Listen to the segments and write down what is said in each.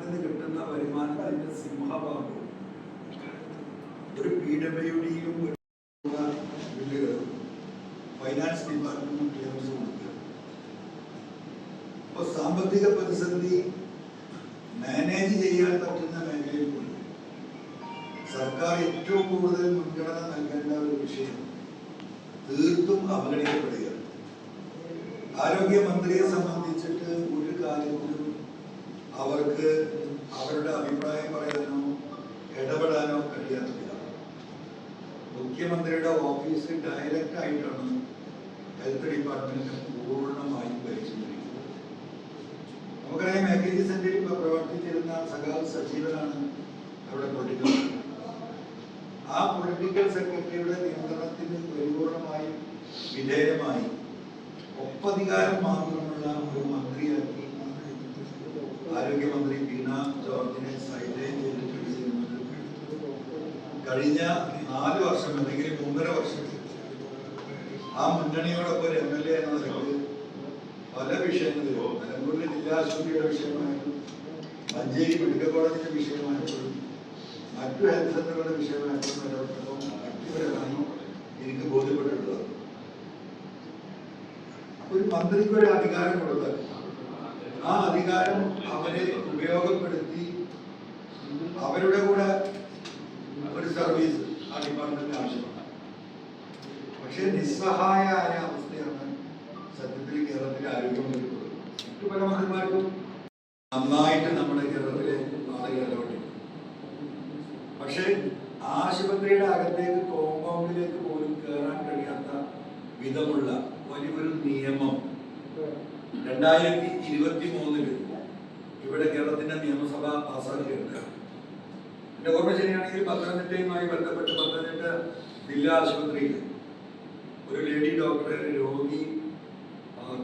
നിന്ന് കിട്ടുന്ന വരുമാനത്തിന്റെ സിംഹഭാഗം. ഒരു P W finance department clearance സാമ്പത്തിക പ്രതിസന്ധി മാനേജ് ചെയ്യാൻ പറ്റുന്ന മേഖലയിൽ പോലും സർക്കാർ ഏറ്റവും കൂടുതൽ മുൻഗണന നൽകേണ്ട ഒരു വിഷയം തീർത്തും അവഗണിക്കപ്പെടുകയാണ്. ആരോഗ്യമന്ത്രിയെ സംബന്ധിച്ചിട്ട് ഒരു കാര്യത്തിലും അവർക്ക് അവരുടെ അഭിപ്രായം പറയാനോ ഇടപെടാനോ കഴിയാത്തില്ല മുഖ്യമന്ത്രിയുടെ ഓഫീസ് ഡയറക്റ്റ് ആയിട്ടാണ് ഹെൽത്ത് ഡിപ്പാർട്ട്മെന്റ് പൂർണമായും പരിശോധിക്കുന്നത് നമുക്കറിയാം എ കെ ജി സെന്ററിൽ പ്രവർത്തിച്ചിരുന്ന സഖാവ് സജീവനാണ് അവിടെ പൊളിറ്റിക്കൽ ആ പൊളിറ്റിക്കൽ സെക്രട്ടറിയുടെ നിയന്ത്രണത്തിന് പരിപൂർണമായും വിധേയമായി ഒപ്പധികാരം മാത്രമുള്ള കഴിഞ്ഞ നാല് വർഷം അല്ലെങ്കിൽ മൂന്നര വർഷം ആ മുന്നണിയോടൊപ്പം ഒരു എം എൽ എ എന്ന നിലയിൽ പല വിഷയങ്ങളിലും നിലമ്പൂരിലെ ജില്ലാ ആശുപത്രിയുടെ വിഷയമായാലും മഞ്ചേരി മെഡിക്കൽ കോളേജിന്റെ വിഷയമായപ്പോഴും മറ്റു ഹെൽത്ത് സെന്ററുകളുടെ വിഷയമായപ്പോഴും വ്യക്തിപരമായി എനിക്ക് ബോധ്യപ്പെട്ടിട്ടുള്ളത്. ഒരു മന്ത്രിക്ക് ഒരു അധികാരം കൊടുത്താൽ ആ അധികാരം അവരെ ഉപയോഗപ്പെടുത്തി അവരുടെ കൂടെ ഒരു സർവീസ് ആ ഡിപ്പാർട്ട്മെന്റിന് ആവശ്യമാണ് പക്ഷേ നിസ്സഹായായ അവസ്ഥയാണ് സത്യത്തിൽ കേരളത്തിലെ ആരോഗ്യമന്ത്രി മറ്റു പല നന്നായിട്ട് നമ്മുടെ കേരളത്തിലെ ആളുകൾ ഇടപെട്ടിട്ടുണ്ട് പക്ഷേ ആശുപത്രിയുടെ അകത്തേക്ക് കോമ്പൗണ്ടിലേക്ക് പോലും കയറാൻ കഴിയാത്ത വിധമുള്ള വലിയൊരു നിയമം രണ്ടായിരത്തി ഇരുപത്തി മൂന്നിൽ ഇവിടെ കേരളത്തിന്റെ നിയമസഭ പാസ്സാക്കിയിട്ടുണ്ട്. എന്റെ ഓർമ്മ ശരിയാണെങ്കിൽ പത്തനംതിട്ടയുമായി ബന്ധപ്പെട്ട് പത്തനംതിട്ട ജില്ലാ ആശുപത്രിയിൽ ഒരു ലേഡി ഡോക്ടറെ രോഗി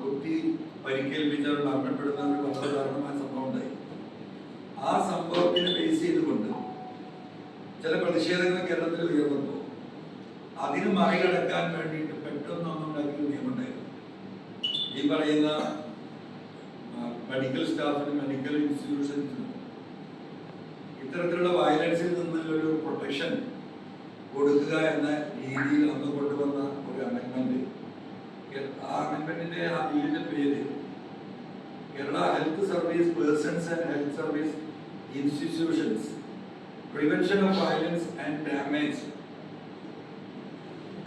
കുട്ടി പരിക്കേൽപ്പിച്ചുകൊണ്ട് മരണപ്പെടുന്ന ഒരു വസ്ത്രധാരണമായ സംഭവം ഉണ്ടായി. ആ സംഭവത്തിനെ ബേസ് ചെയ്തുകൊണ്ട് ചില പ്രതിഷേധങ്ങൾ കേരളത്തിൽ ഉയർന്നപ്പോൾ അതിന് മറികടക്കാൻ വേണ്ടിയിട്ട് പെട്ടെന്ന് ഒന്നുണ്ടാക്കിയ നിയമമുണ്ടായിരുന്നു. ഈ പറയുന്ന മെഡിക്കൽ സ്റ്റാഫിനും മെഡിക്കൽ ഇൻസ്റ്റിറ്റ്യൂഷൻസിനും ഇത്തരത്തിലുള്ള വയലൻസിൽ നിന്നുള്ള ഒരു പ്രൊട്ടക്ഷൻ കൊടുക്കുക എന്ന രീതിയിൽ അന്ന് കൊണ്ടുവന്ന ഒരു അമെൻമെന്റ് ആ അമെൻമെന്റിന്റെ ആ ബില്ലിന്റെ പേര് Kerala health service persons and health service institutions. Prevention of violence and damage.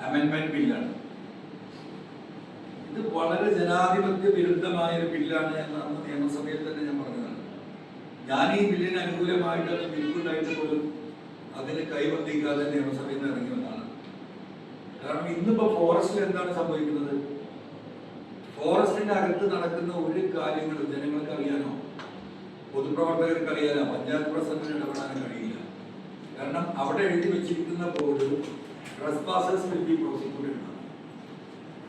അമെൻമെന്റ് ബില്ലാണ്. ഇത് വളരെ ജനാധിപത്യ വിരുദ്ധമായ ഒരു ബില്ലാണ് എന്ന് അന്ന് നിയമസഭയിൽ തന്നെ ഞാൻ പറഞ്ഞതാണ് ഞാൻ ഈ ബില്ലിന് അനുകൂലമായിട്ട് അത് ബില്ലുണ്ടായിട്ട് പോലും അതിന് കൈവന്തിക്കാതെ നിയമസഭയിൽ നിന്ന് ഇറങ്ങി വന്നതാണ് കാരണം ഇന്നിപ്പോ ഫോറസ്റ്റിൽ എന്താണ് സംഭവിക്കുന്നത്? ഫോറസ്റ്റിന്റെ അകത്ത് നടക്കുന്ന ഒരു കാര്യങ്ങളും ജനങ്ങൾക്ക് അറിയാനോ? പൊതുപ്രവർത്തകർക്ക് അറിയാനോ? പഞ്ചായത്ത് പ്രസിഡന്റിന് ഇടപെടാനും കഴിയില്ല. കാരണം അവിടെ എഴുതി വെച്ചിരിക്കുന്ന ബോർഡ് വിൽ ബി പ്രോസിക്യൂട്ടഡ്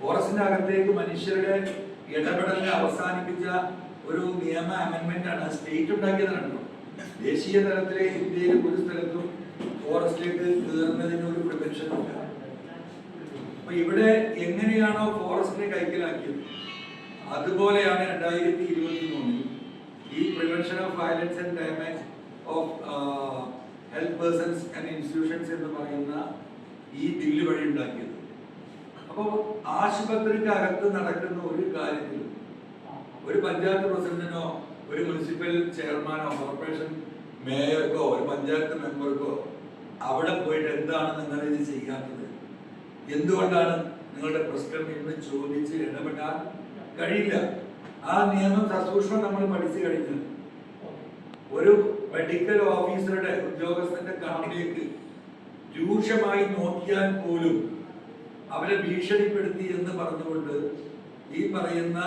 ഫോറസ്റ്റിന്റെ അകത്തേക്ക് മനുഷ്യരുടെ ഇടപെടലിനെ അവസാനിപ്പിച്ച ഒരു നിയമ അമെന്റ്മെന്റ് ആണ് സ്റ്റേറ്റ് ഉണ്ടാക്കിയതാണ് ദേശീയ തലത്തിലെ ഇന്ത്യയിൽ ഒരു സ്ഥലത്തും ഫോറസ്റ്റിലേക്ക് കയറുന്നതിന് ഒരു പ്രിവെൻഷൻ ഇല്ല. അപ്പൊ ഇവിടെ എങ്ങനെയാണോ ഫോറസ്റ്റിനെ കൈക്കലാക്കിയത്? അതുപോലെയാണ് രണ്ടായിരത്തി ഇരുപത്തി മൂന്നിൽ ഈ prevention of violence and damage of health persons and institutions എന്ന് പറയുന്ന ഈ ബില്ല് വഴി ഉണ്ടാക്കിയത്. അപ്പോൾ ആശുപത്രിക്ക് അകത്ത് നടക്കുന്ന ഒരു കാര്യത്തിൽ ഒരു പഞ്ചായത്ത് പ്രസിഡന്റിനോ ഒരു മുനിസിപ്പൽ ചെയർമാനോ കോർപ്പറേഷൻ മേയർക്കോ ഒരു പഞ്ചായത്ത് മെമ്പർക്കോ അവിടെ പോയിട്ട് എന്താണ് നിങ്ങൾ ഇത് ചെയ്യാത്തത്? എന്തുകൊണ്ടാണ് നിങ്ങളുടെ പ്രശ്നം എന്ന് ചോദിച്ച് ഇടപെടാൻ കഴിയില്ല? ആ നിയമം സസൂക്ഷ്മം നമ്മൾ പഠിച്ചു കഴിഞ്ഞു. ഒരു മെഡിക്കൽ ഓഫീസറുടെ ഉദ്യോഗസ്ഥന്റെ കണ്ണിലേക്ക് രൂക്ഷമായി നോക്കിയാൽ പോലും അവരെ ഭീഷണിപ്പെടുത്തി എന്ന് പറഞ്ഞുകൊണ്ട് ഈ പറയുന്ന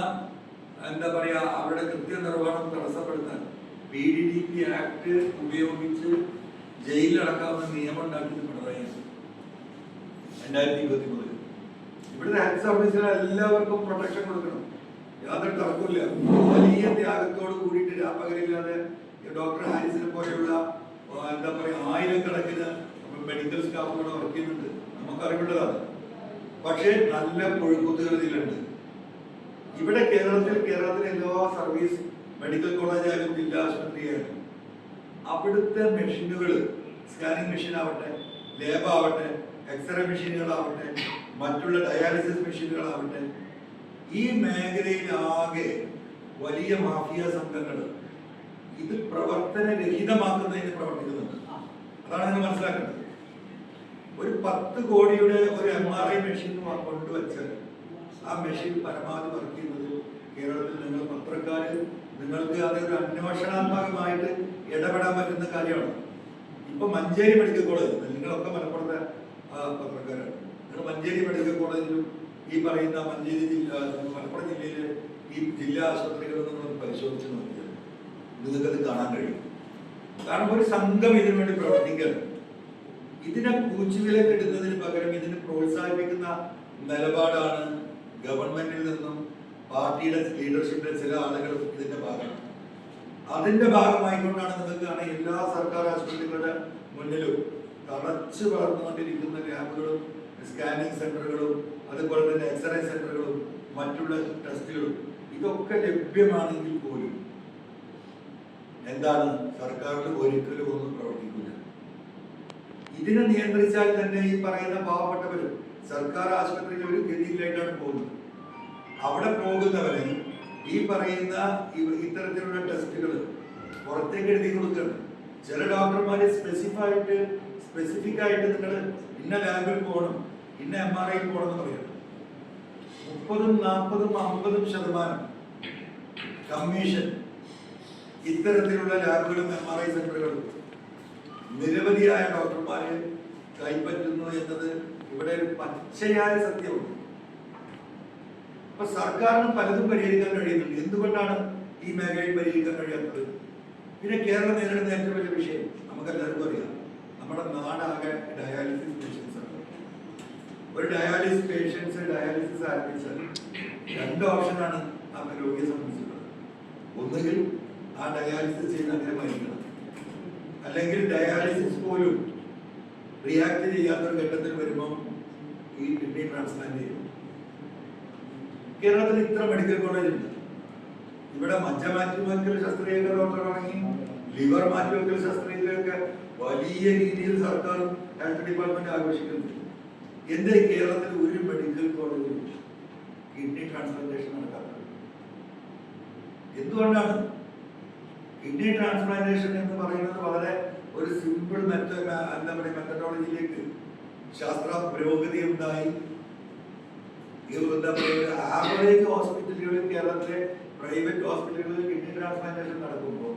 എന്താ പറയാ അവരുടെ കൃത്യനിർവഹണം തടസ്സപ്പെടുത്താൻ P D D P act ഉപയോഗിച്ച് ജയിലിലടക്കാവുന്ന നിയമം പിണറായി രണ്ടായിരത്തി ഇരുപത്തി മൂന്നിൽ ഇവിടുത്തെ ഹെൽത്ത് സർവീസിന് എല്ലാവർക്കും പ്രൊട്ടക്ഷൻ കൊടുക്കണം. യാതൊരു തർക്കമില്ല വലിയ ത്യാഗത്തോട് കൂടിയിട്ട് രാപ്പകരില്ലാതെ ഡോക്ടർ ഹാരിസിനെ പോലെയുള്ള എന്താ പറയുക ആയിരക്കണക്കിന് മെഡിക്കൽ സ്റ്റാഫുകൾ വർക്ക് ചെയ്യുന്നുണ്ട്. നമുക്കറിവുള്ളതാണ്. പക്ഷേ നല്ല പുഴുക്കുത്തുകൾ ഇതിലുണ്ട്. ഇവിടെ കേരളത്തിൽ കേരളത്തിലെ എല്ലാ സർവീസ് മെഡിക്കൽ കോളേജ് ആയാലും ജില്ലാ ആശുപത്രി ആയാലും അവിടുത്തെ മെഷീനുകൾ സ്കാനിങ് മെഷീൻ ആവട്ടെ ലേബ് ആവട്ടെ എക്സ്റേ മെഷീനുകളാവട്ടെ മറ്റുള്ള ഡയാലിസിസ് മെഷീനുകളാവട്ടെ ഈ മേഖലയിലാകെ വലിയ മാഫിയ സംഘങ്ങൾ ഇത് പ്രവർത്തനരഹിതമാക്കുന്നതിന് പ്രവർത്തിക്കുന്നുണ്ട്. അതാണ് നിങ്ങൾ മനസ്സിലാക്കുന്നത്. ഒരു പത്ത് കോടിയുടെ ഒരു എം ആർ ഐ മെഷീൻ കൊണ്ടുവച്ച് ആ മെഷീൻ പരമാവധി വർക്ക് ചെയ്യുന്നത് കേരളത്തിൽ നിങ്ങൾ പത്രക്കാർ നിങ്ങൾക്ക് അതൊരു അന്വേഷണാത്മകമായിട്ട് ഇടപെടാൻ പറ്റുന്ന കാര്യമാണ്. ഇപ്പൊ മഞ്ചേരി മെഡിക്കൽ കോളേജ് നിങ്ങളൊക്കെ മലപ്പുറത്തെ പത്രക്കാരാണ് നിങ്ങൾ മഞ്ചേരി മെഡിക്കൽ കോളേജിലും ഈ പറയുന്ന മഞ്ചേരി ജില്ല മലപ്പുറം ജില്ലയിലെ ഈ ജില്ലാ ആശുപത്രികളിൽ നിങ്ങൾ പരിശോധിച്ച് നോക്കിയാൽ നിങ്ങൾക്കത് കാണാൻ കഴിയും. കാരണം ഒരു സംഘം ഇതിനു വേണ്ടി പ്രവർത്തിക്കുകയാണ് ഇതിനെ കൂച്ചുവിലക്ക് ഇടുന്നതിന് പകരം ഇതിനെ പ്രോത്സാഹിപ്പിക്കുന്ന നിലപാടാണ് ഗവൺമെന്റിൽ നിന്നും പാർട്ടിയുടെ ലീഡർഷിപ്പിലെ ചില ആളുകളും ഇതിന്റെ ഭാഗമാണ്. അതിന്റെ ഭാഗമായിക്കൊണ്ടാണ് നിങ്ങൾക്ക് കാണാൻ എല്ലാ സർക്കാർ ആശുപത്രികളുടെ മുന്നിലും തളച്ചു വളർന്നുകൊണ്ടിരിക്കുന്ന ലാബുകളും സ്കാനിങ് സെന്ററുകളും അതുപോലെ തന്നെ എക്സ്റേ സെന്ററുകളും മറ്റുള്ള ടെസ്റ്റുകളും ഇതൊക്കെ ലഭ്യമാണെങ്കിൽ പോലും എന്താണ് സർക്കാരിൽ ഒരിക്കലും ഒന്നും പ്രവർത്തിക്കില്ല ഇതിനെ നിയന്ത്രിച്ചാൽ തന്നെ ഈ പറയുന്ന പാവപ്പെട്ടവരും സർക്കാർ ആശുപത്രിയിൽ ഒരു ഗതിയിലായിട്ടാണ് പോകുന്നത്. അവിടെ പോകുന്നവരെ ഈ പറയുന്ന ഇത്തരത്തിലുള്ള ടെസ്റ്റുകൾ പുറത്തേക്ക് എഴുതി കൊടുക്കുകയാണ്. ചില ഡോക്ടർമാര് സ്പെസിഫൈ ആയിട്ട് സ്പെസിഫിക് ആയിട്ട് നിങ്ങൾ ഇന്ന ലാബിൽ പോകണം ഇന്ന എം ആർ ഐ പോകണം എന്ന് പറയണം മുപ്പതും നാൽപ്പതും അമ്പതും ശതമാനം കമ്മീഷൻ ഇത്തരത്തിലുള്ള ലാബുകളും എം ആർ ഐ സെന്ററുകളും നിരവധിയായ ഡോക്ടർമാരെ കൈപ്പറ്റുന്നു എന്നത് ഇവിടെ ഒരു പച്ചയായ സത്യമാണ്. അപ്പൊ സർക്കാരിന് പലതും പരിഹരിക്കാൻ കഴിയുന്നുണ്ട്. എന്തുകൊണ്ടാണ് ഈ മേഖലയിൽ പരിഹരിക്കാൻ കഴിയാത്തത്? പിന്നെ കേരളം നേരിടുന്ന ഏറ്റവും വലിയ വിഷയം നമുക്ക് എല്ലാവർക്കും അറിയാം. നമ്മുടെ നാടാകെ ഡയാലിസിസ് പേഷ്യൻസ് ആണ്. ഒരു ഡയാലിസിസ് പേഷ്യൻസ് ഡയാലിസിസ് ആരംഭിച്ചാൽ രണ്ട് ഓപ്ഷനാണ് ആ രോഗിയെ സംബന്ധിച്ചിട്ടുള്ളത്. ഒന്നുകിൽ ആ ഡയാലിസിസ് ചെയ്യുന്ന അങ്ങനെ മരിക്കണം. അല്ലെങ്കിൽ ഡയാലിസിസ് പോലും റിയാക്ട് ചെയ്യാത്തൊരു ഘട്ടത്തിൽ വരുമ്പോൾ ഈ കിഡ്നി ട്രാൻസ്പ്ലാന്റ് ചെയ്യും. കേരളത്തിൽ ഇത്ര മെഡിക്കൽ കോളേജ് ഉണ്ട്. ഇവിടെ മജ്ജ മാറ്റിവെക്കൽ ശസ്ത്രക്രിയകൾ ഡോക്ടർ ആണെങ്കിൽ ലിവർ മാറ്റി മാറ്റിവെക്കൽ ശസ്ത്രക്രിയകളൊക്കെ വലിയ രീതിയിൽ സർക്കാർ ഹെൽത്ത് ഡിപ്പാർട്ട്മെന്റ് ആഘോഷിക്കുന്നുണ്ട് എന്റെ കേരളത്തിൽ ഒരു മെഡിക്കൽ കോളേജിൽ കിഡ്നി ട്രാൻസ്പ്ലാന്റേഷൻ നടക്കാത്തത് എന്തുകൊണ്ടാണ്? കിഡ്നി ട്രാൻസ്പ്ലാന്റേഷൻ എന്ന് പറയുന്നത് വളരെ ഒരു സിമ്പിൾ മെത്ത എന്താ പറയുക മെത്തഡോളജിയിലേക്ക് ശാസ്ത്ര പുരോഗതി ഉണ്ടായി എന്താ പറയുക ആവറേജ് ഹോസ്പിറ്റലുകളിൽ കേരളത്തിലെ പ്രൈവറ്റ് ഹോസ്പിറ്റലുകളിൽ കിഡ്നി ട്രാൻസ്പ്ലാന്റേഷൻ നടക്കുമ്പോൾ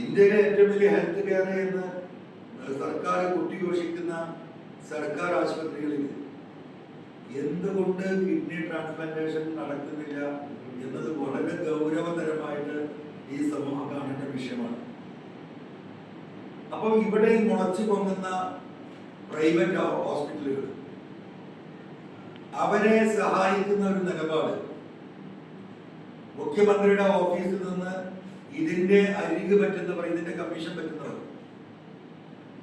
ഇന്ത്യയിലെ ഏറ്റവും വലിയ ഹെൽത്ത് കെയർ എന്ന് സർക്കാർ കുട്ടിഘോഷിക്കുന്ന സർക്കാർ ആശുപത്രികളിൽ എന്തുകൊണ്ട് കിഡ്നി ട്രാൻസ്പ്ലാന്റേഷൻ നടക്കുന്നില്ല എന്നത് വളരെ ഗൗരവതരമായിട്ട് ഈ സമൂഹം കാണേണ്ട വിഷയമാണ്. അപ്പോൾ ഇവിടെ മുളച്ചു പൊങ്ങുന്ന പ്രൈവറ്റ് ഹോസ്പിറ്റലുകൾ അവരെ സഹായിക്കുന്ന ഒരു നിലപാട് മുഖ്യമന്ത്രിയുടെ ഓഫീസിൽ നിന്ന് ഇതിന്റെ അരികു പറയും ഇതിന്റെ കമ്മീഷൻ പറ്റുന്നവർ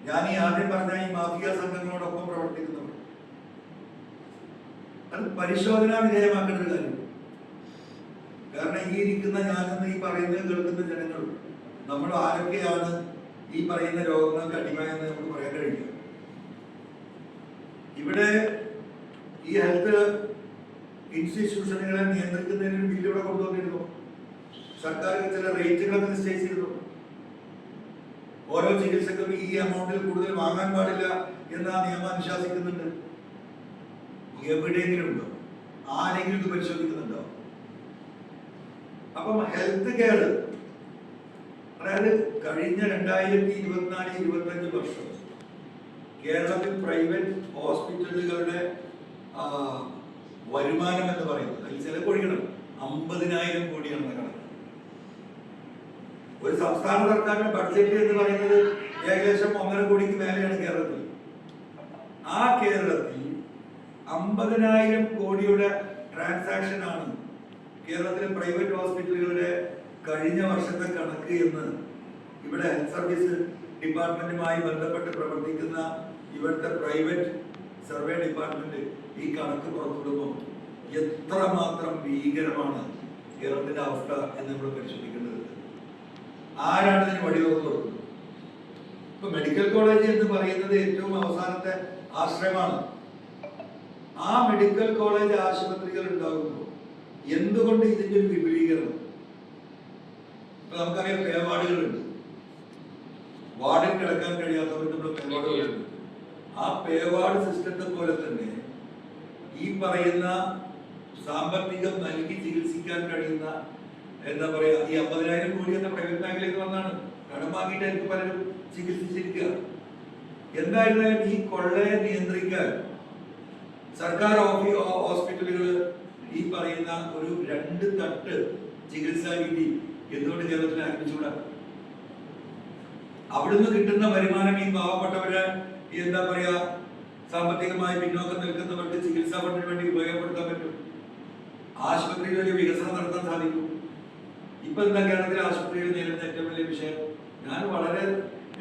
ഞാൻ ഈ ആദ്യം പറഞ്ഞ ഈ മാഫിയ സംഘങ്ങളോടൊപ്പം പ്രവർത്തിക്കുന്നവർ. അത് പരിശോധന വിധേയമാക്കേണ്ട ഒരു കാര്യം. കാരണം ഈ ഇരിക്കുന്ന ഞാനെന്ന് ഈ പറയുന്നത് കേൾക്കുന്ന ജനങ്ങൾ നമ്മൾ ആരൊക്കെയാണ് ഈ പറയുന്ന രോഗങ്ങൾക്ക് അടിമയെന്ന് നമുക്ക് പറയാൻ കഴിയില്ല. ഇവിടെ ഈ ഹെൽത്ത് ഇൻസ്റ്റിറ്റ്യൂഷനുകളെ നിയന്ത്രിക്കുന്നതിന് ബില്ലിവിടെ കൊണ്ടുവന്നിരുന്നു. സർക്കാർ ചില റേറ്റുകളൊക്കെ നിശ്ചയിച്ചിരുന്നു. ഓരോ ചികിത്സക്കും ഈ എമൗണ്ടിൽ കൂടുതൽ വാങ്ങാൻ പാടില്ല എന്ന് ആ നിയമം അനുശാസിക്കുന്നുണ്ട്. എവിടെയെങ്കിലും ഉണ്ടോ? ആരെങ്കിലും ഇത് പരിശോധിക്കുന്നുണ്ടോ? അപ്പം ഹെൽത്ത് കെയർ അതായത് കഴിഞ്ഞ രണ്ടായിരത്തി ഇരുപത്തിനാല് ഇരുപത്തഞ്ച് വർഷം കേരളത്തിൽ പ്രൈവറ്റ് ഹോസ്പിറ്റലുകളുടെ വരുമാനം എന്ന് പറയുന്നത് അതിൽ ചില കോടികളും അമ്പതിനായിരം കോടിയാണ് കണക്ക് ഒരു സംസ്ഥാന സർക്കാരിന്റെ ബഡ്ജറ്റ് എന്ന് പറയുന്നത് ഏകദേശം ഒന്നര കോടിക്ക് മേലെയാണ് കേരളത്തിൽ. ആ കേരളത്തിൽ അമ്പതിനായിരം കോടിയുടെ ട്രാൻസാക്ഷൻ ആണ് കേരളത്തിലെ പ്രൈവറ്റ് ഹോസ്പിറ്റലുകളുടെ കഴിഞ്ഞ വർഷത്തെ കണക്ക് എന്ന് ഇവിടെ ഹെൽത്ത് സർവീസ് ഡിപ്പാർട്ട്മെന്റുമായി ബന്ധപ്പെട്ട് പ്രവർത്തിക്കുന്ന ഇവിടുത്തെ പ്രൈവറ്റ് സർവേ ഡിപ്പാർട്ട്മെന്റ് ഈ കണക്ക് പുറത്തുവിടുമ്പോൾ എത്രമാത്രം ഭീകരമാണ് കേരളത്തിന്റെ അവസ്ഥ എന്ന് നമ്മൾ പരിശോധിക്കേണ്ടത് ആരാണ് ഇതിന് വഴി തുറന്നു ഇപ്പൊ മെഡിക്കൽ കോളേജ് എന്ന് പറയുന്നത് ഏറ്റവും അവസാനത്തെ ആശ്രയമാണ്. ആ മെഡിക്കൽ കോളേജ് ആശുപത്രികൾ ഉണ്ടാകുമ്പോൾ എന്തുകൊണ്ട് ഇതിന്റെ ഒരു വിപുലീകരണം? ഇപ്പൊ നമുക്കറിയാം പേവാർഡുകളുണ്ട് വാർഡിൽ കിടക്കാൻ കഴിയാത്തവർക്ക് നമ്മൾ പേവാർഡുകളുണ്ട് ആ പേവാർഡ് സിസ്റ്റത്തെ പോലെ തന്നെ ഈ പറയുന്ന സാമ്പത്തികം നൽകി ചികിത്സിക്കാൻ കഴിയുന്ന എന്താ പറയാ ഈ അമ്പതിനായിരം കോടി എന്ന പ്രൈവറ്റ് ബാങ്കിലേക്ക് വന്നാണ്. കടം വാങ്ങിയിട്ടായിരിക്കും പലരും ചികിത്സിച്ചിരിക്കുക. എന്തായിരുന്നാലും ഈ കൊള്ളയെ നിയന്ത്രിക്കാൻ സർക്കാർ ഹോസ്പിറ്റലുകൾ ഈ പറയുന്ന ഒരു രണ്ട് തട്ട് ചികിത്സാ രീതി എന്തുകൊണ്ട് കേരളത്തിൽ ആരംഭിച്ചുകൂടാ? അവിടുന്ന് കിട്ടുന്ന വരുമാനം ഈ പാവപ്പെട്ടവരെ എന്താ പറയാ സാമ്പത്തികമായി പിന്നോക്കം നിൽക്കുന്നവർക്ക് ചികിത്സാ ഫണ്ടിന് വേണ്ടി ഉപയോഗപ്പെടുത്താൻ പറ്റും. ആശുപത്രികളിൽ വികസനം നടത്താൻ സാധിക്കും. ഇപ്പൊ എന്താ കേരളത്തിലെ ആശുപത്രിയിൽ നേരിടുന്ന ഏറ്റവും വലിയ വിഷയം? ഞാൻ വളരെ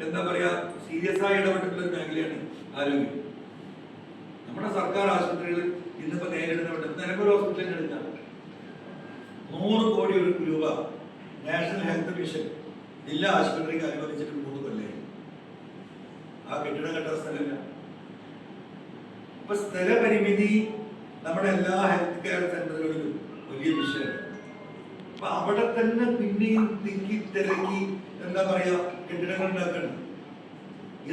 എന്താ പറയാ സീരിയസ് ആയി ഇടപെട്ടിട്ടുള്ള ഒരു മേഖലയാണ് ആരോഗ്യം. നമ്മുടെ സർക്കാർ ആശുപത്രികളിൽ ഇന്നിപ്പോ നേരിടുന്ന നിലമ്പൂർ ഹോസ്പിറ്റലിൽ എടുത്താൽ നൂറ് കോടി രൂപ നാഷണൽ ഹെൽത്ത് മിഷൻ ജില്ലാ ആശുപത്രിക്ക് അനുവദിച്ചിട്ട് മൂന്ന് കൊല്ലേ ആ കെട്ടിടം കെട്ട സ്ഥലമില്ല. അപ്പൊ സ്ഥലപരിമിതി നമ്മുടെ എല്ലാ ഹെൽത്ത് കെയർ സെന്ററുകളിലും വലിയ വിഷയമാണ്. അപ്പൊ അവിടെ തന്നെ പിന്നെയും തിക്കി തിരക്കി എന്താ പറയാ കെട്ടിടങ്ങൾ ഉണ്ടാക്കണം.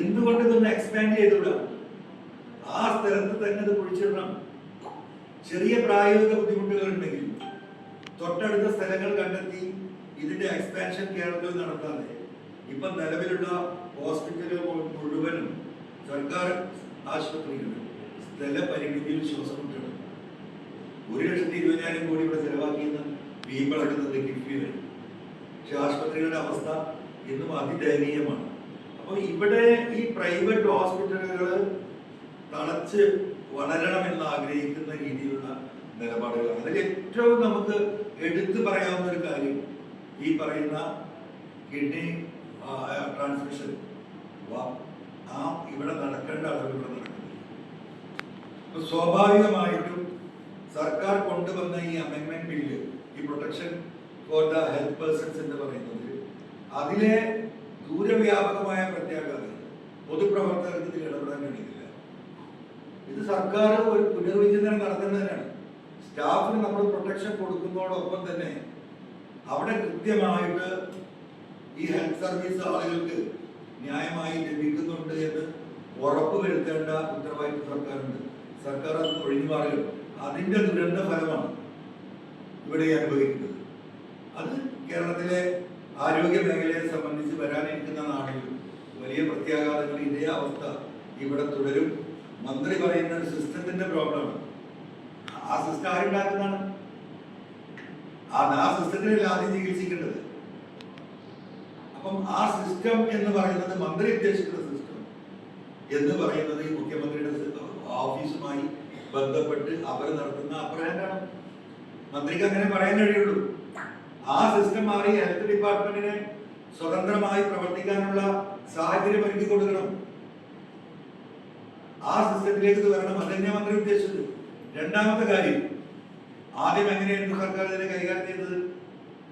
എന്തുകൊണ്ട് ഇതൊന്ന് എക്സ്പാൻഡ് ചെയ്തുവിടാം ആ സ്ഥലത്ത് തന്നെ ഇത് കുഴിച്ചിടണം. ചെറിയ പ്രായോഗിക ബുദ്ധിമുട്ടുകൾ ഉണ്ടെങ്കിൽ തൊട്ടടുത്ത സ്ഥലങ്ങൾ കണ്ടെത്തി ഇതിന്റെ എക്സ്പാൻഷൻ കേരളത്തിൽ നടത്താതെ. ഇപ്പൊ നിലവിലുള്ള ഹോസ്പിറ്റലുകൾ മുഴുവനും സർക്കാർ ആശുപത്രികൾ സ്ഥല പരിമിതിയിൽ ശ്വാസം ഒരു ലക്ഷത്തി ഇരുപതിനായിരം കോടി ഇവിടെ ചെലവാക്കിയെന്ന് വീമ്പളക്കുന്നത് കിഫ്ബി വഴി പക്ഷെ ആശുപത്രികളുടെ അവസ്ഥ ഇന്നും അതിദയനീയമാണ്. അപ്പോൾ ഇവിടെ ഈ പ്രൈവറ്റ് ഹോസ്പിറ്റലുകൾ തളച്ച് വളരണമെന്ന് ആഗ്രഹിക്കുന്ന രീതിയിലുള്ള നിലപാടുകളാണ്. അതിൽ ഏറ്റവും നമുക്ക് എടുത്തു പറയാവുന്ന ഒരു കാര്യം ഈ പറയുന്ന കിഡ്നി ട്രാൻസ്മിഷൻ ആ ഇവിടെ നടക്കേണ്ട അളവ് ഇവിടെ നടക്കുന്നില്ല. സ്വാഭാവികമായിട്ടും സർക്കാർ കൊണ്ടുവന്ന ഈ അമെൻമെന്റ് ബില്ല് ഈ protection for the health persons എന്ന് പറയുന്നത് അതിലെ ദൂരവ്യാപകമായ പ്രത്യാഘാതങ്ങൾ പൊതുപ്രവർത്തകർക്ക് ഇതിൽ ഇടപെടാൻ കഴിയുന്നില്ല. ഇത് സർക്കാർ ഒരു പുനർവിചിന്തനം നടത്തേണ്ടതിനാണ് സ്റ്റാഫിന് നമ്മൾ പ്രൊട്ടക്ഷൻ കൊടുക്കുന്നതോടൊപ്പം തന്നെ അവിടെ കൃത്യമായിട്ട് ഈ ഹെൽത്ത് സർവീസ് ആളുകൾക്ക് ന്യായമായി ലഭിക്കുന്നുണ്ട് എന്ന് ഉറപ്പ് വരുത്തേണ്ട ഉത്തരവാദിത്വ സർക്കാരുണ്ട്. സർക്കാർ അത് ഒഴിഞ്ഞു മാറുകയും അതിന്റെ ദുരന്ത ഫലമാണ് ഇവിടെ അനുഭവിക്കുന്നത്. അത് കേരളത്തിലെ ആരോഗ്യ മേഖലയെ സംബന്ധിച്ച് വരാനിരിക്കുന്ന നാടിൽ വലിയ പ്രത്യാഘാതങ്ങൾ ഇതേ അവസ്ഥ ഇവിടെ തുടരും. മന്ത്രി പറയുന്ന ഒരു സിസ്റ്റത്തിന്റെ പ്രോബ്ലമാണ് ആ സിസ്റ്റം ആരുണ്ടാക്കുന്നതാണ്? ആ സിസ്റ്റത്തിനല്ല ആദ്യം ചികിത്സിക്കേണ്ടത്. അപ്പം ആ സിസ്റ്റം എന്ന് പറയുന്നത് മന്ത്രി ഉദ്ദേശിക്കുന്ന സിസ്റ്റം എന്ന് പറയുന്നത് മുഖ്യമന്ത്രിയുടെ ഓഫീസുമായി ബന്ധപ്പെട്ട് അവർ നടത്തുന്ന അപ്രഹനാണ് മന്ത്രിക്ക് അങ്ങനെ പറയാൻ കഴിയുള്ളൂ. ആ സിസ്റ്റം മാറി ഹെൽത്ത് ഡിപ്പാർട്ട്മെന്റിനെ സ്വതന്ത്രമായി പ്രവർത്തിക്കാനുള്ള സാഹചര്യം ഒരുക്കി കൊടുക്കണം. ആ സിസ്റ്റത്തിലേക്ക് ഇത് വരണം. അതന്നെ മന്ത്രി ഉദ്ദേശിച്ചത്. രണ്ടാമത്തെ കാര്യം ആദ്യം എങ്ങനെയായിരുന്നു സർക്കാർ ഇതിനെ കൈകാര്യം ചെയ്തത്?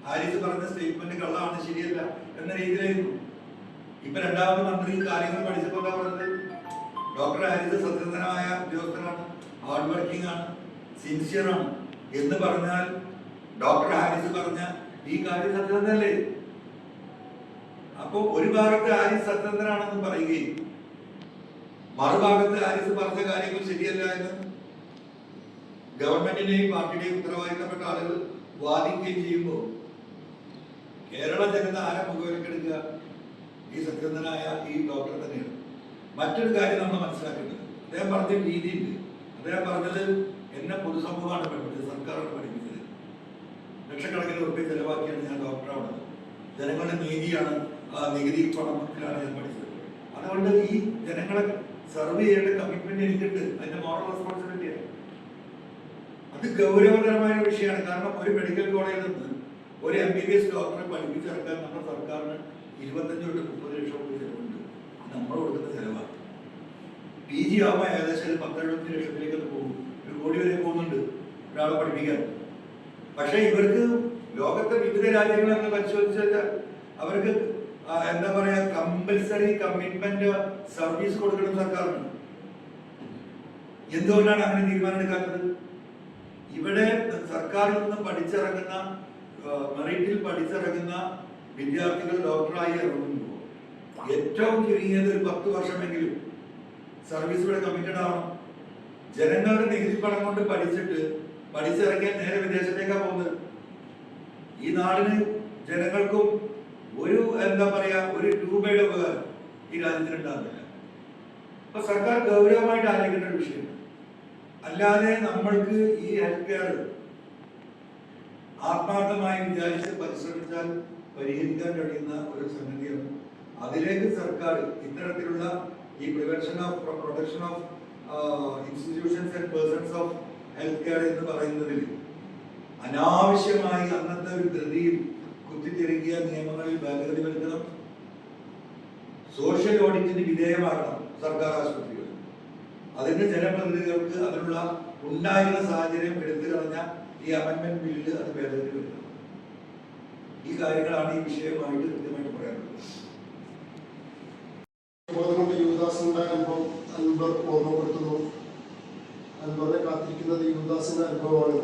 ഹാരിസ് പറഞ്ഞ സ്റ്റേറ്റ്മെന്റ് കള്ളമാണ് ശരിയല്ല എന്ന രീതിയിലായിരുന്നു. ഇപ്പൊ രണ്ടാമത് മന്ത്രി കാര്യങ്ങൾ പഠിച്ചപ്പോൾ പറഞ്ഞത്? ഡോക്ടർ ഹാരിസ് സത്യസന്ധനായ ഉദ്യോഗസ്ഥനാണ് ഹാർഡ് വർക്കിംഗ് ആണ് സിൻസിയർ ആണ്. എന്ന് പറഞ്ഞാൽ ഡോക്ടർ ഹാരിസ് പറഞ്ഞ ഈ കാര്യം സത്യസന്ധല്ലേ അപ്പോ ഒരു ഭാഗത്ത് ഹാരിസ് സത്യസന്ധനാണെന്ന് പറയുകയും മറുഭാഗത്ത് ഹാരിസ് പറഞ്ഞ കാര്യങ്ങൾ ശരിയല്ല എന്ന് ഗവൺമെന്റിന്റെയും പാർട്ടിയുടെയും ഉത്തരവാദിത്തപ്പെട്ട ആളുകൾ വാദിക്കുകയും ചെയ്യുമ്പോൾ കേരള ജനത ആരെ മുഖവിലക്കെടുക്കുക? ഈ സത്യസന്ധനായ ഈ ഡോക്ടർ തന്നെയാണ്. മറ്റൊരു കാര്യം നമ്മൾ മനസ്സിലാക്കേണ്ടത്. അദ്ദേഹം പറഞ്ഞ രീതിയുണ്ട്. അദ്ദേഹം പറഞ്ഞത് എന്നെ പൊതുസമൂഹമാണ് സർക്കാരാണ് പഠിപ്പിച്ചത്. ലക്ഷക്കണക്കിന് റുപ്യ ചെലവാക്കിയാണ് ഞാൻ ഡോക്ടറാണ്. ജനങ്ങളുടെ നീതിയാണ് ആ നികുതി പണത്തിലാണ് ഞാൻ പഠിച്ചത്. അതുകൊണ്ട് ഈ ജനങ്ങളെ സർവ് ചെയ്യേണ്ട കമ്മിറ്റ്മെന്റ് എനിക്കുണ്ട്. അതിന്റെ മോറൽ റെസ്പോൺസിബിലിറ്റിയാണ് അത് ഗൗരവതരമായ വിഷയമാണ്. കാരണം ഒരു മെഡിക്കൽ കോളേജിൽ നിന്ന് ഒരു എം ബി ബി എസ് ഡോക്ടറെ പഠിപ്പിച്ചിറക്കാൻ നമ്മുടെ സർക്കാരിന് ഇരുപത്തഞ്ച് തൊട്ട് മുപ്പത് ലക്ഷം രൂപ ചെലവുണ്ട്. നമ്മൾ കൊടുക്കുന്ന ചെലവാണ്. പി ജി ആകുമ്പോൾ ഏകദേശം പത്തെഴുപത്തി ലക്ഷത്തിലേക്ക് പോകും. ഒരു കോടി വരെ പോകുന്നുണ്ട്. ഒരാളെ പഠിപ്പിക്കാൻ. പക്ഷേ ഇവർക്ക് ലോകത്തെ വിവിധ രാജ്യങ്ങളൊക്കെ പരിശോധിച്ചാൽ അവർക്ക് എന്താ പറയാ കമ്പൽസറി കമ്മിറ്റ്മെന്റ് സർവീസ് കൊടുക്കണം സർക്കാരിന്. എന്തുകൊണ്ടാണ് അങ്ങനെ തീരുമാനം എടുക്കാത്തത്? ഇവിടെ സർക്കാരിൽ നിന്ന് പഠിച്ചിറങ്ങുന്ന മെറിറ്റിൽ പഠിച്ചിറങ്ങുന്ന വിദ്യാർത്ഥികൾ ഡോക്ടറായി ഇറങ്ങുമ്പോൾ ഏറ്റവും ചുരുങ്ങിയത് ഒരു പത്ത് വർഷമെങ്കിലും സർവീസിലൂടെ കമ്മിറ്റഡ് ആവണം. ജനങ്ങളുടെ നികുതി പണം കൊണ്ട് പഠിച്ചിട്ട് പഠിച്ചിറങ്ങിയാൽ നേരെ വിദേശത്തേക്കാ പോകുന്നത്. ഈ നാടിന് ജനങ്ങൾക്കും ഒരു എന്താ പറയാ ഒരു രൂപയുടെ ഉപകാരം ഈ രാജ്യത്തിന് ഉണ്ടാകുന്നില്ല. അപ്പൊ സർക്കാർ ഗൗരവമായിട്ട് ആലോചിക്കേണ്ട ഒരു വിഷയം. അല്ലാതെ നമ്മൾക്ക് ഈ ഹെൽത്ത് കെയർ ആത്മാർത്ഥമായി വിചാരിച്ച് പരിശ്രമിച്ചാൽ പരിഹരിക്കാൻ കഴിയുന്ന ഒരു സംഗതിയാണ്. അതിലേക്ക് സർക്കാർ ഇത്തരത്തിലുള്ള ഈ prevention of protection of institutions and persons of health care എന്ന് പറയുന്നതിൽ അനാവശ്യമായി അന്നത്തെ ഒരു ധൃതിയിൽ കുത്തിത്തിരുകിയ നിയമങ്ങളിൽ ഭേദഗതി വരുത്തണം. സോഷ്യൽ ഓഡിറ്റിന് വിധേയമാകണം സർക്കാർ ആശുപത്രികൾ. അതിന് ജനപ്രതിനിധികൾക്ക് അതിനുള്ള ഉണ്ടായിരുന്ന സാഹചര്യം എടുത്തു കളഞ്ഞ ഈ അമെന്റ്മെന്റ് ബില്ലിൽ അത് ഭേദഗതി വരുത്തണം. ഈ കാര്യങ്ങളാണ് ഈ വിഷയമായിട്ട് കൃത്യമായിട്ട് പറയാനുള്ളത്. യുവദാസിന്റെ അനുഭവം ഓർമ്മപ്പെടുത്തുന്നു കാത്തിരിക്കുന്നത് യുവദാസിന്റെ അനുഭവമാണ്?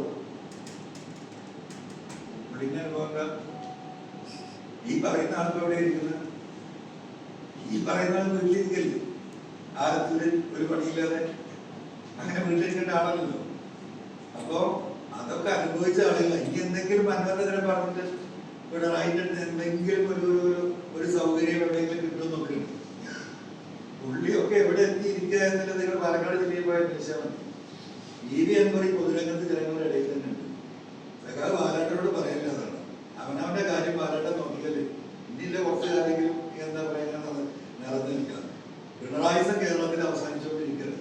ഈ പറയുന്ന ആൾക്കവിടെ ഇരിക്കുന്ന? ഈ പറയുന്ന ആൾ വീട്ടിലിരിക്കല്ലേ ആരത്തിൽ ഒരു പണിയില്ലാതെ അങ്ങനെ വീട്ടിലിരിക്കേണ്ട ആളല്ലല്ലോ. അപ്പോ അതൊക്കെ അനുഭവിച്ച ആളുകൾ ഇനി എന്തെങ്കിലും മനോരഞ്ജനം പറഞ്ഞിട്ട് ഇവിടെ അടുത്ത് എന്തെങ്കിലും ഒരു ഒരു ഒരു സൗകര്യം എവിടെയെങ്കിലും കിട്ടും നോക്കുന്നുണ്ട് പുള്ളിയൊക്കെ എവിടെ എത്തിയിരിക്കുക എന്നുള്ളത് നിങ്ങൾ പാലക്കാട് ജില്ലയിൽ പോയ മതി. ഇ വി ഈ പൊതുരംഗത്ത് ജനങ്ങളുടെ ഇടയിൽ തന്നെ ഉണ്ട്. സഖാവ് ബാലാട്ടനോട് പറയുന്നതാണ് അതാണ്. അവനവന്റെ കാര്യം ബാലാട്ടൻ നോക്കിയല്ലേ. ഇനിയില്ല കുറച്ച് എന്താ പറയുന്നത് നിറഞ്ഞു നിൽക്കാം പിണറായി കേരളത്തിൽ അവസാനിച്ചുകൊണ്ടിരിക്കരുത്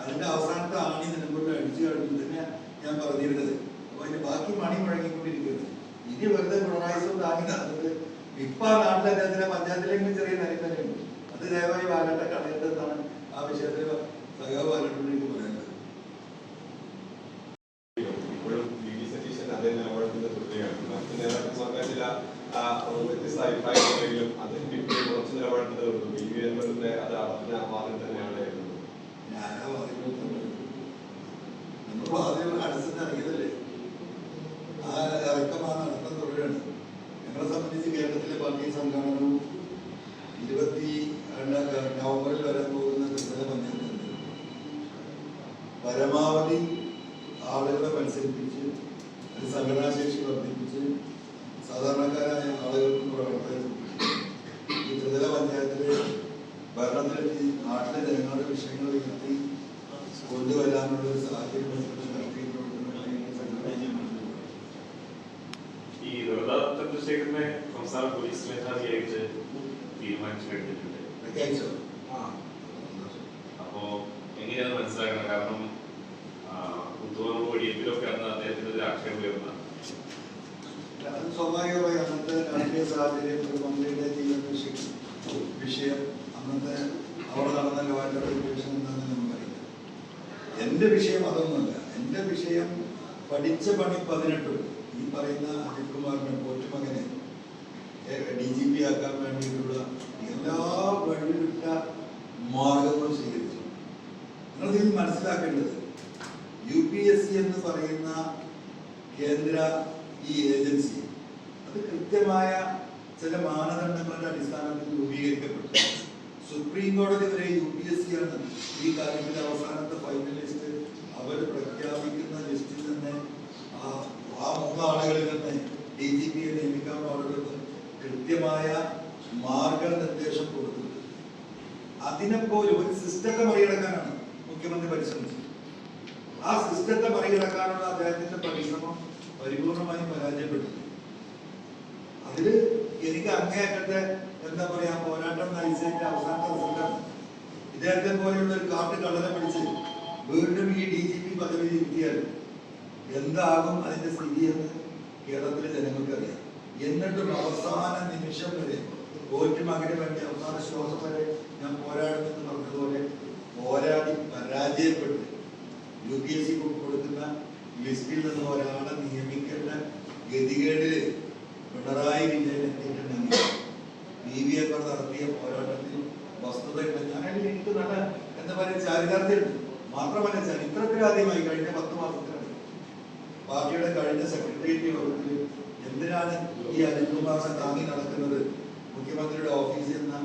അതിന്റെ അവസാനത്തെ ആണി നിലമ്പൂരിൽ അടിച്ചു കഴിഞ്ഞു തന്നെ ഞാൻ പറഞ്ഞിരുന്നത്. അപ്പൊ അതിന്റെ ബാക്കി മണി മുഴങ്ങിക്കൊണ്ടിരിക്കരുത് ഇനി വെറുതെ പിണറായി താങ്ങി നടന്നത് ഇപ്പൊ ആ നാട്ടിലെ അദ്ദേഹത്തിന്റെ പഞ്ചായത്തിലെങ്കിലും ചെറിയ തന്നെയുണ്ട് അത് ദയവായി ബാലാട്ട കളയേണ്ടതെന്നാണ് ആ വിഷയത്തിൽ സഖാവ് ബാലാട്ടനോട് എനിക്ക് പറയാനുള്ളത് ഇപ്പോഴും വി ഡി സതീശൻ അതേ നിലപാടിന്റെ തുടരുകയാണ് മറ്റ് നേതാക്കന്മാർക്ക് ചില ആ, വ്യത്യസ്ത അഭിപ്രായങ്ങളുണ്ടെങ്കിലും അദ്ദേഹം ഇപ്പോഴും കുറച്ച് നിലപാടിന്റെ തുടരുന്നു വി വി എൻവറിന്റെ അത് അളവിന് വാദം തന്നെയാണ് എഴുതുന്നത് ഞാനാ വാദിക്കുന്നത് നമ്മൾ വാദികൾ അടുത്ത് ഇറങ്ങിയതല്ലേ ആ ഇറക്കമാണ് നടത്തം തുടരുകയാണ് ഞങ്ങളെ സംബന്ധിച്ച് കേരളത്തിലെ പാർട്ടി സംഘടനവും ഇരുപത്തി രണ്ടാം നവംബറിൽ വരാൻ പോകുന്ന ത്രിതല പഞ്ചായത്ത് പരമാവധി ആളുകളെ മത്സരിപ്പിച്ച് അത് സംഘടനാശേഷി വർദ്ധിപ്പിച്ച് സാധാരണക്കാരായ ആളുകൾക്കും പ്രവർത്തകർക്കും ഈ ത്രിതല പഞ്ചായത്തിലെ ഭരണത്തിലെത്തി നാട്ടിലെ ജനങ്ങളുടെ വിഷയങ്ങൾ ഉയർത്തി കൊണ്ടുവരാനുള്ള ഒരു സാഹചര്യം ഒരുക്കുന്ന രാഷ്ട്രീയ പ്രവർത്തനങ്ങളെ ഈ വെറുതെ ചന്ദ്രശേഖരനെ സംസ്ഥാന പോലീസ് മേധാവിയായിട്ട് തീരുമാനിച്ചു കഴിഞ്ഞിട്ടുണ്ട്. അപ്പോ എങ്ങനെയാണ് മനസ്സിലാക്കണം? കാരണം കുത്തുവറവ് വെടിയപ്പിലൊക്കെ അന്ന് അദ്ദേഹത്തിനെതിരെ ആക്ഷേപം ഉയർന്ന. അത് സ്വാഭാവികമായി അന്നത്തെ രാഷ്ട്രീയ സാഹചര്യം ഒരു മന്ത്രിയുടെ വിഷയം വിഷയം അന്നത്തെ അവിടെ നടന്ന ലോകാരുടെ സിറ്റുവേഷൻ എന്താണെന്ന് നമുക്കറിയാം എന്റെ വിഷയം അതൊന്നുമല്ല. എന്റെ വിഷയം പഠിച്ച പണി പതിനെട്ടും. ഈ പറയുന്ന അജിത് കുമാറിനെ പോറ്റുമകനെ ഡി ജി പി ആക്കാൻ വേണ്ടിയിട്ടുള്ള എല്ലാ വഴിവിട്ട മാർഗങ്ങളും സ്വീകരിച്ചു. നിങ്ങളിതിൽ മനസ്സിലാക്കേണ്ടത്. യു പി എസ് സി എന്ന് പറയുന്ന കേന്ദ്ര ഈ ഏജൻസി അത് കൃത്യമായ ചില മാനദണ്ഡങ്ങളുടെ അടിസ്ഥാനത്തിൽ രൂപീകരിക്കപ്പെട്ടു. സുപ്രീം കോടതി വരെ യു പി എസ് സി ആണ് ഈ കാര്യത്തിൽ അവസാനത്തെ ഫൈനൽ ലിസ്റ്റ് അവർ പ്രഖ്യാപിക്കുന്ന ലിസ്റ്റിൽ തന്നെ ആ മൂന്നാളുകളിൽ തന്നെ ഡി ജി പിയെ നിയമിക്കാൻ പാടുള്ളത് കൃത്യമായ മാർഗനിർദ്ദേശം കൊടുത്തിട്ടുണ്ട്. അതിനെപ്പോലും ഒരു സിസ്റ്റത്തെ മറികടക്കാനാണ് മുഖ്യമന്ത്രി പരിശ്രമിച്ചത്. ആ സിസ്റ്റത്തെ മറികടക്കാനുള്ള അദ്ദേഹത്തിന്റെ പരിശ്രമം പരിപൂർണമായും പരാജയപ്പെട്ടു. അതിൽ എനിക്ക് അങ്ങേയറ്റത്തെ എന്താ പറയാ പോരാട്ടം നയിച്ചതിന്റെ അവസാനത്തെ റിസൾട്ടാണ് ഇദ്ദേഹത്തെ പോലെയുള്ള ഒരു കാർഡ് കള്ളനെ പിടിച്ച് വീണ്ടും ഈ ഡി ജി പി പദവി ഇരുത്തിയാൽ എന്താകും അതിന്റെ സ്ഥിതി എന്ന് കേരളത്തിലെ ജനങ്ങൾക്കറിയാം. എന്നിട്ടും അവസാന നിമിഷം വരെ തോറ്റു മകന് വേണ്ടി അവസാന ശ്വാസം വരെ ഞാൻ പോരാടുമെന്ന് പറഞ്ഞതുപോലെ പോരാടി പരാജയപ്പെട്ട് യു പി എസ് സി കൊടുക്കുന്ന ലിസ്റ്റിൽ നിന്ന് ഒരാളെ നിയമിക്കേണ്ട ഗതികേടിൽ പിണറായി വിജയൻ എത്തിയിട്ടുണ്ടെങ്കിൽ നടത്തിയ പോരാട്ടത്തിൽ വസ്തുതയുണ്ട് ഞാനതിൽ എനിക്ക് നല്ല എന്താ പറയുക ചാരിതാർത്ഥ്യമുണ്ട്. മാത്രമല്ല ചരിത്രത്തിലാദ്യമായി കഴിഞ്ഞ പത്ത് മാസത്തിലാണ്. പാർട്ടിയുടെ കഴിഞ്ഞ സെക്രട്ടേറിയറ്റ് യോഗത്തിൽ എന്തിനാണ് ഈ അനുകുമാറിനെ താങ്ങി നടക്കുന്നത്? മുഖ്യമന്ത്രിയുടെ ഓഫീസിൽ നിന്ന്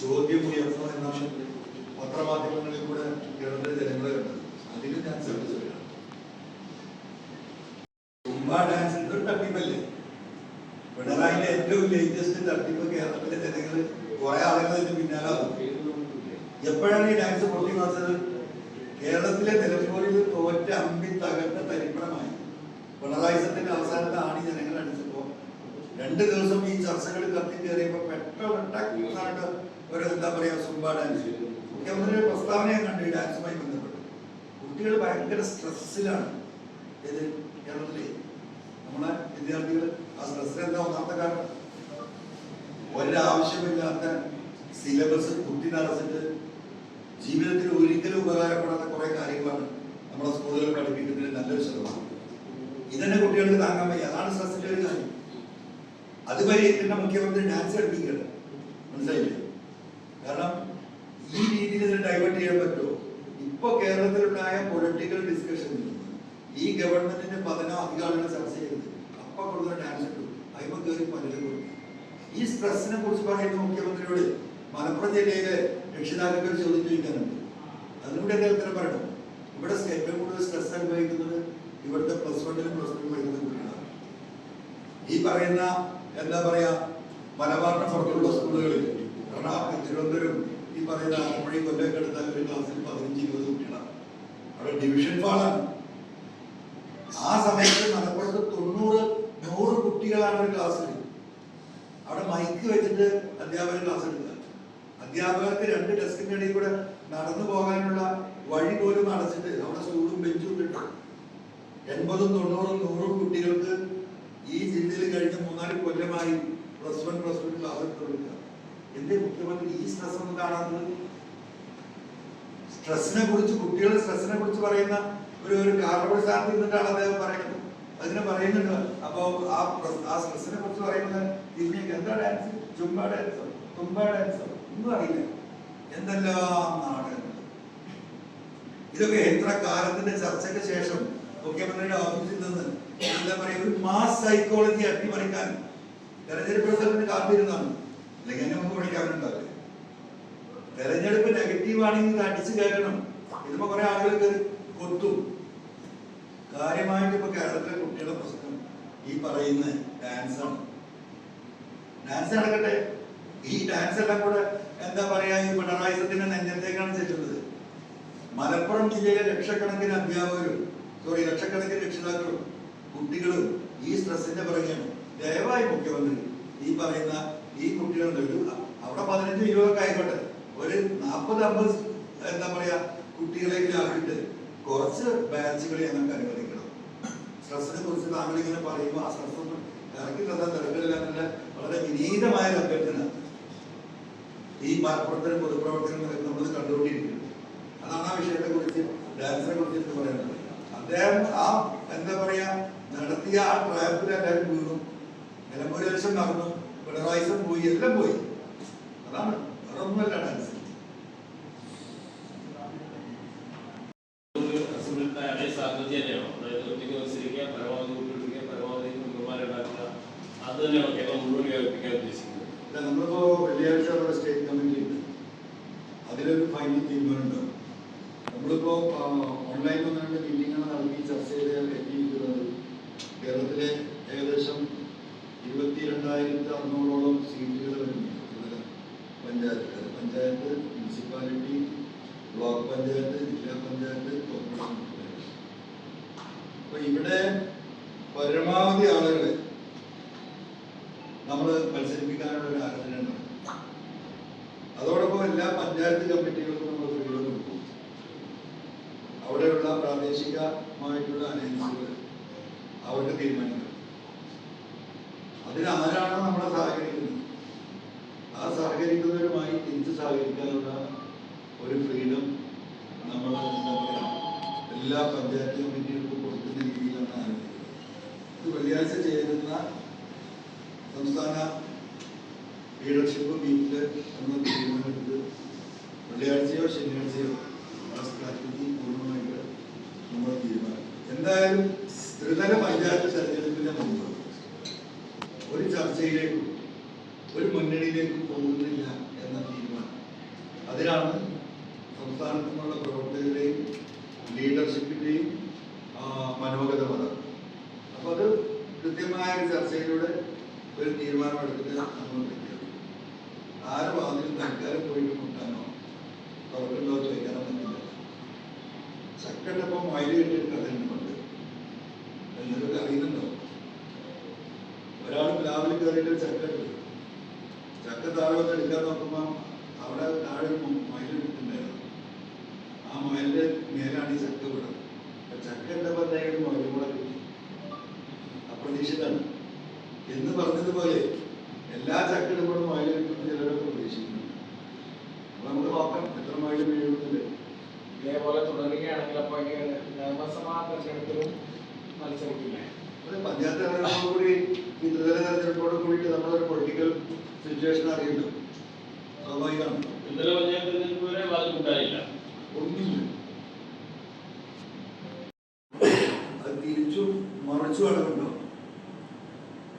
ചോദ്യം ഉയർന്നു എന്നാണ് പത്രമാധ്യമങ്ങളിൽ കൂടെ കേരളത്തിലെ ജനങ്ങളെ കണ്ടത് അതിലും ഞാൻ ശ്രദ്ധിച്ചു തുമ്പ ഡാൻസ് പിണറായിന്റെ ഏറ്റവും ലേറ്റസ്റ്റ് തട്ടിപ്പ് കേരളത്തിലെ ജനങ്ങൾ കുറെ ആളുകൾ ഇതിന് പിന്നാലെ വന്നു. എപ്പോഴാണ് ഈ ഡാൻസ് പൊട്ടി വന്നത്? കേരളത്തിലെ നിലമ്പൂരിൽ തോറ്റ അമ്പി തകർന്ന തരിപ്പണമായി. പിണറായി സത്തിന്റെ അവസാനത്തെ ആണി ജനങ്ങൾ അടിച്ചപ്പോ രണ്ട് ദിവസം ഈ ചർച്ചകൾ കത്തി കയറിയപ്പോ പെട്ടെന്ന് ഒരു എന്താ പറയാ സുംബ ഡാൻസ് മുഖ്യമന്ത്രിയുടെ പ്രസ്താവനയെ കണ്ടു ഡാൻസുമായി ബന്ധപ്പെട്ട്. കുട്ടികൾ ഭയങ്കര സ്ട്രെസ്സിലാണ് ഇത് കേരളത്തിലെ. നമ്മളെ വിദ്യാർത്ഥികൾ ആ സ്ട്രെസ്സിന് എന്താ ഒന്നാമത്തെ കാരണം ഒരാവശ്യമില്ലാത്ത സിലബസ് കുട്ടി നടന്നിട്ട് ജീവിതത്തിൽ ഒരിക്കലും ഉപകാരപ്പെടാത്ത കുറെ കാര്യങ്ങളാണ് നമ്മുടെ സ്കൂളുകളിൽ പഠിപ്പിക്കുന്നതിന് നല്ലൊരു ശ്രമമാണ് ഇതന്നെ കുട്ടികൾക്ക് താങ്ങാൻ വയ്യ. അതാണ് സ്ട്രെസ്സിന്റെ ഒരു കാര്യം. അതുവരെ എന്റെ മുഖ്യമന്ത്രി ഡാൻസ് പഠിപ്പിക്കുകയാണ് മനസ്സിലായില്ലേ? കാരണം ഈ രീതിയിൽ ഇതിനെ ഡൈവേർട്ട് ചെയ്യാൻ പറ്റുമോ? ഇപ്പൊ കേരളത്തിലുണ്ടായ പൊളിറ്റിക്കൽ ഡിസ്കഷനിൽ ഈ ഗവൺമെന്റിന്റെ പതനം അധികാരികൾ ചർച്ച ചെയ്തത് അപ്പൊ കൊടുക്കുന്ന ഡാൻസ് ഇട്ടു. അയ്മ കയറി പലരും കൊടുത്തു. ഈ സ്ട്രെസ്സിനെ കുറിച്ച് പറയുന്ന മുഖ്യമന്ത്രിയോട് മലപ്പുറം ജില്ലയിലെ രക്ഷിതാക്കൾക്ക് ഒരു ചോദ്യം ചോദിക്കാനുണ്ട്. അതിലൂടെ എന്റെ ഉത്തരം പറയണം? ഇവിടെ ഏറ്റവും കൂടുതൽ സ്ട്രെസ് അനുഭവിക്കുന്നത് ഇവിടുത്തെ പ്ലസ് വണ്ണിലും പ്ലസ് ടു പഠിക്കുന്ന കുട്ടികളാണ്. ഈ പറയുന്ന എന്താ പറയാ മലബാറിന് പുറത്തുള്ള സ്കൂളുകളിൽ എറണാകുളം തിരുവനന്തപുരം ഈ പറയുന്ന ആലപ്പുഴ കൊല്ലൊക്കെ എടുത്താൽ ഒരു ക്ലാസ്സിൽ പതിനഞ്ച് ഇരുപത് കുട്ടികളാണ്. അവിടെ ഡിവിഷൻ ഫാളാണ് ആ സമയത്ത് മലപ്പുറത്ത് തൊണ്ണൂറ് നൂറ് കുട്ടികളാണ് ഒരു ക്ലാസ്സിൽ അവിടെ മൈക്ക് വെച്ചിട്ട് അധ്യാപകർ ക്ലാസ് എടുക്കുക അധ്യാപകർക്ക് രണ്ട് ഡെസ്കിനിടയിൽ കൂടെ നടന്നു പോകാനുള്ള വഴി പോലും അടച്ചിട്ട് അവിടെ സ്കൂളും ബെഞ്ചും കിട്ടും എൺപതും തൊണ്ണൂറും നൂറും കുട്ടികൾക്ക് ഈ ജില്ലയിൽ കഴിഞ്ഞ മൂന്നാൽ കൊല്ലമായി plus one plus two class എടുത്തുകൊടുക്കുക എന്റെ മുഖ്യമന്ത്രി ഈ സ്ട്രെസ് ഒന്നും കാണാത്തത്? സ്ട്രെസ്സിനെ കുറിച്ച് കുട്ടികളുടെ സ്ട്രെസ്സിനെ കുറിച്ച് പറയുന്ന ഒരു ഒരു കാർബൺ സ്ഥാനത്ത് നിന്നിട്ടാണ് അദ്ദേഹം പറയുന്നത്? അതിനെ പറയുന്നുണ്ട്. അപ്പോ ആ ആ സ്ട്രെസ്സിനെ കുറിച്ച് പറയുന്നത് ഇതിനേക്ക് എന്താ ഡാൻസ് ചുമ്പ ഡാൻസോ തുമ്പ ഒന്നും അറിയില്ല എന്തെല്ലാം നാടകങ്ങൾ ഇതൊക്കെ എത്ര കാലത്തിന്റെ ചർച്ചയ്ക്ക് ശേഷം മുഖ്യമന്ത്രിയുടെ ഓഫീസിൽ നിന്ന് എന്താ പറയുക ഒരു മാസ് സൈക്കോളജി അട്ടിമറിക്കാൻ തെരഞ്ഞെടുപ്പ് റിസൾട്ടിന് കാത്തിരുന്നാണ് അല്ലെങ്കിൽ എന്നെ മുമ്പ് പഠിക്കാറുണ്ടാവില്ല തെരഞ്ഞെടുപ്പ് നെഗറ്റീവ് ആണെങ്കിൽ ഇത് അടിച്ചു കയറണം ഇതിപ്പോ കുറെ ആളുകൾക്ക് കൊത്തും. കാര്യമായിട്ട് ഇപ്പൊ കേരളത്തിലെ കുട്ടികളുടെ പ്രശ്നം ഈ പറയുന്ന ഡാൻസ് ആണ്. ഡാൻസ് നടക്കട്ടെ. ഈ ഡാൻസ് എല്ലാം കൂടെ എന്താ പറയാ ഈ പിണറായി സത്യന്റെ നെഞ്ചത്തേക്കാണ് ചെല്ലുന്നത്. മലപ്പുറം ജില്ലയിലെ ലക്ഷക്കണക്കിന് അധ്യാപകരും സോറി ലക്ഷക്കണക്കിന് രക്ഷിതാക്കളും കുട്ടികളും ഈ സ്ട്രെസ്സിന്റെ പിറകെയാണ്. ദയവായി മുഖ്യമന്ത്രി ഈ പറയുന്ന ഈ കുട്ടികളുടെ ഒരു അവിടെ പതിനഞ്ച് ഇരുപതൊക്കെ ആയിക്കോട്ടെ. ഒരു നാൽപ്പത് അമ്പത് എന്താ പറയാ കുട്ടികളെങ്കിലും ആക്കിയിട്ട് കുറച്ച് ബാച്ചുകളെ ഞങ്ങൾക്ക് അനുവദിക്കണം. സ്ട്രെസ്സിനെ കുറിച്ച് താങ്കൾ ഇങ്ങനെ പറയുമ്പോൾ ആ സ്ട്രെസ് ഒന്നും ഇറക്കി തന്ന തിരക്കില്ല എന്നുള്ള വളരെ വിനീതമായ ഒരു അഭ്യർത്ഥന. ഈ മലപ്പുറത്തിന് പൊതുപ്രവർത്തകർ നമ്മൾ കണ്ടുകൊണ്ടിരിക്കുന്നത് അതാണ് ആ വിഷയത്തെ കുറിച്ച് ഡാൻസിനെ കുറിച്ച് എന്ന് പറയുന്നത് അദ്ദേഹം ആ എന്താ പറയാ നടത്തിയ ആ ട്രാപ്പിൽ എല്ലാവരും വീണു. നിലമ്പൂരി ലക്ഷം നടന്നു. പിണറായിസം പോയി എല്ലാം പോയി. അതാണ് വേറെ ഒന്നുമല്ല ഡാൻസ് ഒരു അസംബ്ലിയുടെ അതേ സാധ്യത തന്നെയാണോ അതായത് ഒറ്റയ്ക്ക് മത്സരിക്കുക പരമാവധി കൂട്ടിയിടിക്കുക പരമാവധി മെമ്പർമാരെ ഉണ്ടാക്കുക അത് തന്നെയാണോ കേരളം മുഴുവൻ വ്യാപിപ്പിക്കാൻ ഉദ്ദേശിക്കുന്നത് ഇല്ല, നമ്മളിപ്പോ വെള്ളിയാഴ്ച നമ്മുടെ സ്റ്റേറ്റ് കമ്മിറ്റി ഉണ്ട് അതിലൊരു ഫൈനൽ തീരുമാനം ഉണ്ടാവും നമ്മളിപ്പോ ഓൺലൈൻ ഒന്ന് രണ്ട് മീറ്റിങ്ങുകൾ നടത്തി ചർച്ച ചെയ്ത് എത്തിയിരിക്കുന്നത് കേരളത്തിലെ ഏകദേശം ഇരുപത്തി രണ്ടായിരത്തി അറുന്നൂറോളം സീറ്റുകൾ വരുന്നു ത്രിതല പഞ്ചായത്തുകൾ പഞ്ചായത്ത് മുനിസിപ്പാലിറ്റി ബ്ലോക്ക് പഞ്ചായത്ത് ജില്ലാ പഞ്ചായത്ത് കോർപ്പറേഷൻ പഞ്ചായത്ത്. അപ്പൊ ഇവിടെ പരമാവധി ആളുകളെ നമ്മൾ മത്സരിപ്പിക്കാനുള്ള ഒരു ആലോചനയുണ്ട് അതോടൊപ്പം എല്ലാ പഞ്ചായത്ത് കമ്മിറ്റികൾക്കും നമ്മൾ ഫ്രീഡം കൊടുക്കും അവിടെയുള്ള പ്രാദേശികമായിട്ടുള്ള അലയൻസുകൾ അവർക്ക് തീരുമാനിക്കണം അതിൽ ആരാണോ നമ്മളെ സഹകരിക്കുന്നത്? ആ സഹകരിക്കുന്നവരുമായി തിരിച്ച് സഹകരിക്കാനുള്ള ഒരു ഫ്രീഡം നമ്മൾ എല്ലാ പഞ്ചായത്ത് കമ്മിറ്റികൾക്കും കൊടുക്കുന്ന രീതിയിലാണ് ആലോചിക്കുന്നത് ഇത് വെള്ളിയാഴ്ച ചേരുന്ന സംസ്ഥാന ലീഡർഷിപ്പ് മീറ്റിൽ നമ്മൾ തീരുമാനമെടുത്ത് വെള്ളിയാഴ്ചയോ ശനിയാഴ്ചയോ ആ സ്ട്രാറ്റജി പൂർണമായിട്ട് നമ്മൾ തീരുമാനം എന്തായാലും ത്രിതല പഞ്ചായത്ത് തെരഞ്ഞെടുപ്പിന്റെ മുമ്പ് ഒരു ചർച്ചയിലേക്കും ഒരു മുന്നണിയിലേക്ക് പോകുന്നില്ല എന്ന തീരുമാനം. അതിനാണ് സംസ്ഥാനത്തു നിന്നുള്ള പ്രവർത്തകരുടെയും ലീഡർഷിപ്പിന്റെയും മനോഗത വന്നത് അപ്പൊ അത് കൃത്യമായ ഒരു ചർച്ചയിലൂടെ ഒരു തീരുമാനമെടുത്തിട്ട് എല്ലാ ചക്കിടുമ്പോഴും മയിൽ കിട്ടുമെന്ന് ചിലരൊക്കെ പ്രതീക്ഷിക്കുന്നു. അപ്പൊ നമുക്ക് നോക്കാം എത്ര മയിൽ വീഴുന്നില്ലേ ഇതേപോലെ തുടരുകയാണെങ്കിൽ അപ്പൊ നിയമസഭാ തെരഞ്ഞെടുപ്പിലും മത്സരിക്കില്ലേ? പഞ്ചായത്ത് തെരഞ്ഞെടുപ്പോട് കൂടി ഈ ത്രിതല തെരഞ്ഞെടുപ്പോട് കൂടിയിട്ട് നമ്മളൊരു പൊളിറ്റിക്കൽ സിറ്റുവേഷൻ അറിയുന്നു സ്വാഭാവികമാണ്. ഇന്നലെ പഞ്ചായത്ത് തെരഞ്ഞെടുപ്പ് വരെ ബാധിക്കുണ്ടായില്ല ഒന്നുമില്ല അത് തിരിച്ചും മറിച്ചും അളവുണ്ടോ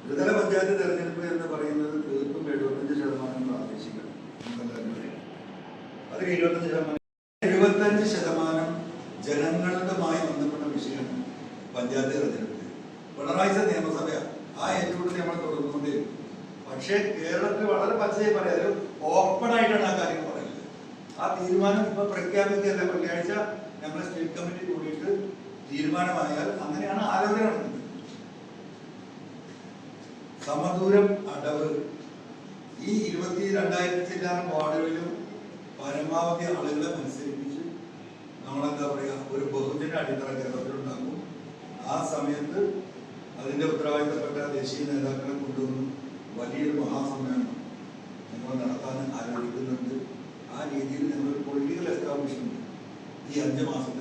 ത്രിതല പഞ്ചായത്ത് തെരഞ്ഞെടുപ്പ് എന്ന് പറയുന്നത് തീർത്തും എഴുപത്തഞ്ച് ശതമാനം പ്രാദേശികം. അതിൽ ഇരുപത്തഞ്ച് ശതമാനം എഴുപത്തഞ്ച് ശതമാനം ജനങ്ങളുമായി ബന്ധപ്പെട്ട വിഷയമാണ് പഞ്ചായത്ത് തെരഞ്ഞെടുപ്പ്. പിണറായി നിയമസഭ ആ ഏറ്റുമുട്ടൽ നമ്മൾ തുടർന്നുകൊണ്ടേ പക്ഷേ കേരളത്തിൽ വളരെ പച്ചയായി പറയാം. ഓപ്പൺ ആയിട്ടാണ് ആ കാര്യം പറയുന്നത്. ആ തീരുമാനം ഇപ്പൊ പ്രഖ്യാപിക്കുകയല്ല? വെള്ളിയാഴ്ച ഞങ്ങൾ സ്റ്റേറ്റ് കമ്മിറ്റി കൂടിയിട്ട് തീരുമാനമായാൽ അങ്ങനെയാണ് ആലോചന നടക്കുന്നത് സമദൂരം അടവ്. ഈ ഇരുപത്തി രണ്ടായിരത്തി ചില്ലാനം വാർഡുകളിലും പരമാവധി ആളുകളെ മത്സരിപ്പിച്ച് നമ്മളെന്താ പറയുക ഒരു ബഹുജന അടിത്തറ കേരളത്തിലുണ്ടാകും ആ സമയത്ത് അതിന്റെ ഉത്തരവാദിത്തപ്പെട്ട ദേശീയ നേതാക്കളെ കൊണ്ടുവന്ന് വലിയൊരു മഹാസമ്മേളനം ഞങ്ങൾ നടത്താൻ ആലോചിക്കുന്നുണ്ട്. ആ രീതിയിൽ ഞങ്ങൾ പൊളിറ്റിക്കൽ എസ്റ്റാബ്ലിഷ്മെന്റ് ഈ അഞ്ച് മാസത്തിനുള്ളിൽ